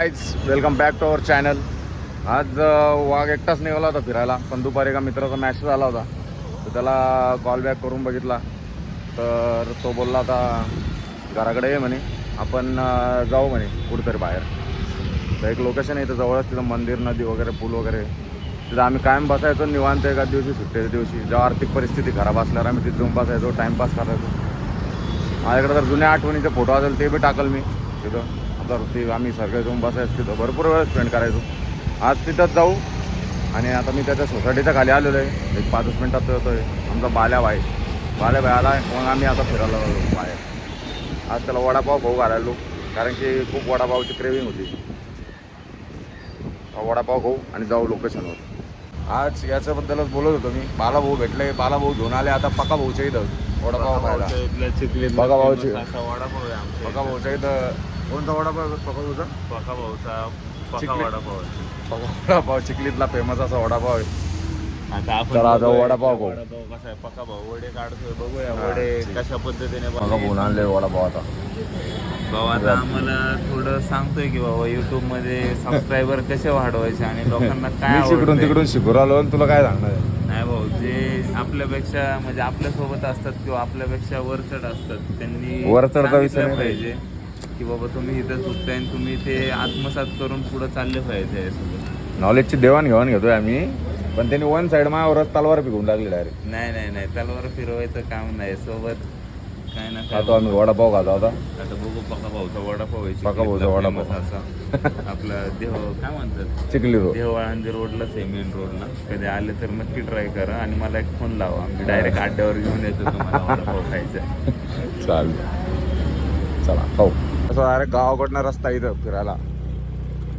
Guys welcome back to our channel आज वाघ एकटाच निघाला होता फिरायला पण दुपारी एका मित्राचा मॅसेज आला होता. तर त्याला कॉल बॅक करून बघितला. तर तो बोलला आता घराकडे ये म्हणे. आपण जाऊ म्हणे कुठेतरी बाहेर. तर एक लोकेशन आहे इथं जवळच तिथं मंदिर नदी वगैरे पूल वगैरे. तिथं आम्ही कायम बसायचो निवांत एका दिवशी सुट्टीच्या दिवशी. जेव्हा आर्थिक परिस्थिती खराब असल्यावर आम्ही तिथे जाऊन बसायचो टाईमपास करायचो. माझ्याकडे जर जुन्या आठवणीचे फोटो असेल ते बी टाकल मी तिथं. ते आम्ही सगळे जाऊन बसायचं तिथं. भरपूर वेळ स्पेंड करायचो. आज तिथंच जाऊ आणि आता मी त्याच्या सोसायटीच्या खाली आलेलो आहे. एक पाच मिनटात येतो आहे आमचा बाल्या भाई. बाल्या भाई आला मग आम्ही आता फिरायला लागलो बाहेर. आज त्याला वडापाव भाऊ घालायलो. कारण की खूप वडापावची क्रेविंग होती. वडापाव खाऊ आणि जाऊ लोकेशनवर आज याच्याबद्दलच बोलत होतो मी. बाला भाऊ भेटले. बाला भाऊ घेऊन आले. आता पका भाऊच्या इथं वडापाव खायला. बघा भाऊची. वडापाव आहे आमच्या पका भाऊच्या इथं कोणता वडापाव आहे पका भाऊचा पका चिकली. वडापाव आहे. पका वडापाव चिखलीतला फेमस असा वडापाव आहे आता आपण चला आता बघूया वडापाव खाऊ. वडापाव कसा आहे पका भाऊ वडे काढतोय बघूया हा, वडे ठीक. कशा पद्धतीने आणले वडापाव आता भाऊ आता आम्हाला थोडं सांगतोय की बाबा युट्यूबमध्ये सबस्क्रायबर कसे वाढवायचे आणि लोकांना काय मी तिकडून आवडतंय. तिकडून शिकू राहिलो आणि तुला काय सांगणार आहे? नाही भाऊ जे आपल्यापेक्षा म्हणजे आपल्यासोबत असतात किंवा आपल्यापेक्षा वरचढ असतात त्यांनी वरचढचा विषय सांगितलं नाही पाहिजे की बाबा तुम्ही इथं सुटताय आणि तुम्ही ते आत्मसात करून पुढे चालले पाहिजे यासोबत नॉलेजची देवाणघेवाण घेतोय आम्ही पण त्यांनी वन साइड माझ्यावरच तलवार पिकून लागली डायरेक्ट नाही नाही नाही. तलवार फिरवायचं काम नाही. सोबत काय ना काय खातो आम्ही वडापाव खातो आता. आता बघू पका भाऊचा वडापाव आहे. पका भाऊचा वडापाव. famous असा. आपला देव काय म्हणतात? चिखली रोड आळंदी रोडलाच आहे मेन रोडला. कधी आले तर नक्की ट्राय करा आणि मला एक फोन लावा. मी डायरेक्ट अड्ड्यावर घेऊन येतो तुम्हाला वडापाव खायचा. आहे. चालेल. चला खाऊ असं डायरेक्ट गावाकडनं रस्ता इथं फिरायला.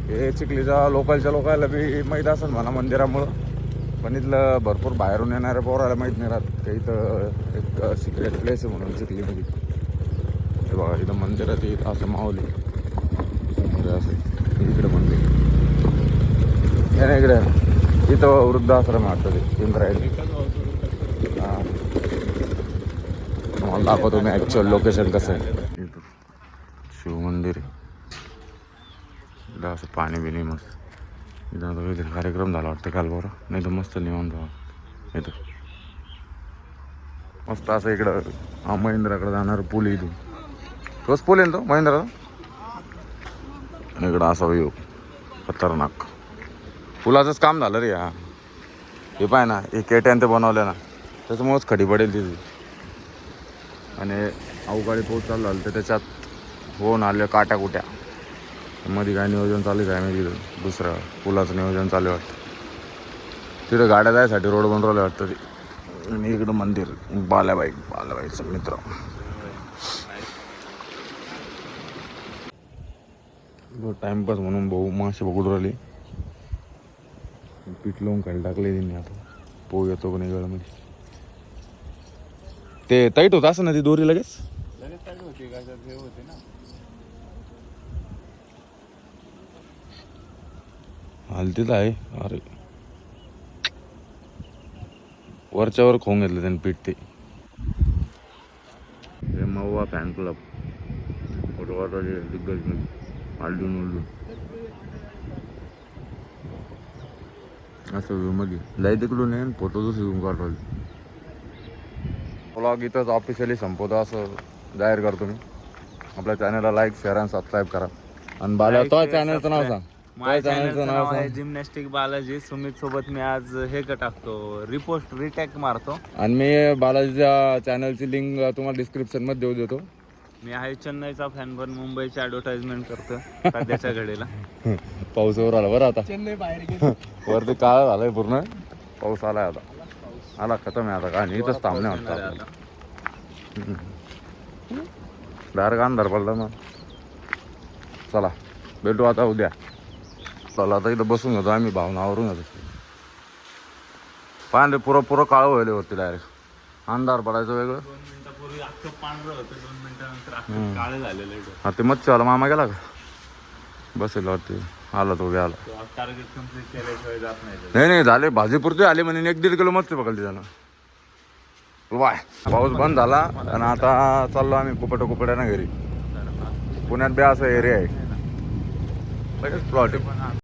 हे चिखलीच्या लोकलच्या लोकांना बी माहीत असेल म्हणा मंदिरामुळं. पण इथलं भरपूर बाहेरून येणाऱ्या पोराला माहीत नाही राहत की इथं एक सिक्रेट प्लेस आहे म्हणून चिखलीमध्ये. हे बघा इथं मंदिरात इथं असं माहोल आहे. असं. इकडे मंदिर हे नाही इकडे. इथं वृद्धाश्रम वाटतं ते इंद्रायणी. हां. तुम्हाला दाखवतो मी ॲक्च्युअल लोकेशन कसं आहे. इथं शिवमंदिर आहे. इथं असं पाणी बिणी मस्त. इथं आता काहीतरी कार्यक्रम झाला वाटतं काल बरं. नाही तर मस्त निवांत व्हा इथं. मस्त असं इकडं हा महिंद्राकडे जाणार पूल आहे इथून. तोच पूल आहे तो महिंद्राचा? आणि इकडं असा व्ह्यू खतरनाक. पुलाचंच काम झालं रे हा हे पाय ना हे केट्यान ते बनवलं ना त्याच्यामुळेच खडी पडेल तिथे. आणि अवकाळी पाऊस चालू झाला तर त्याच्यात होऊन आले काट्या कुट्या मध्ये काय नियोजन चालू आहे काय माहिती तिथं? दुसरं पुलाचं नियोजन चालू आहे वाटतं. तिथं गाड्या जायसाठी रोड बनवले वाटतं ते. आणि इकडं मंदिर बालाबाई बालाबाईचं मित्र. टाइमपास म्हणून भाऊ मासे पकडून राहिले. पीठ लावून खाली टाकले त्यांनी आता. पोह येतो पण वेळामध्ये ते टाईट होत असं ना ती दोरी लगेच? लगेच काय होते ना. हलतीच आहे अरे. वरच्यावर खाऊन घेतलं त्याने पीठ ते. हे महुआ फॅन क्लब दिग्गजमध्ये आलडून उलडून असं मध्ये. लाइट इकडून आहे फोटो दुसरी घेऊन काढायला ब्लॉग इथंच ऑफिशियली संपवतो असं जाहीर करतो मी. आपल्या चॅनलला लाईक शेअर आणि सबस्क्राईब करा. आणि बाला तो चॅनलचं नाव subscribe. माझ्या चॅनलचं नाव आहे सांग. जिमनॅस्टिक बालाजी. सुमित सोबत मी आज हे का टाकतो. रिपोस्ट रिटॅक मारतो. आणि मी बालाजीच्या चॅनलची लिंक तुम्हाला डिस्क्रिप्शनमध्ये देऊ देतो. मी आहे चेन्नईचा फॅन पण मुंबईची ऍडव्हर्टाइजमेंट करतो सध्याच्या घडीला. पाऊस वर आला बरं आता. चेन्नई बाहेर वरती काळा झालाय पूर्ण. पाऊस आलाय आता. आला खतम आहे आता. काय नाही इथंच थांबणे वाटतं आता. आपल्याला. डायरेक्ट अंधार पडला ना. चला भेटू आता उद्या. चला आता इथं बसून घेतो आम्ही भावनावरून घेतो. पांढरे पुरं पुरं काळं व्हायला होते डायरेक्ट अंधार पडायचं वेगळं. हा ते मच्छीवाला मामा गेला का? बसेल वरती आला तो आला. नाही. नाही झाले. भाजीपुरते आले म्हणे एक दीड किलो मच्छी पकडली त्यानं. बाय पाऊस बंद झाला आणि आता चाललो आम्ही कुपट कुपट्यानं घरी. पुण्यात बी असं एरिया आहे. लगेच प्लॉट आहे.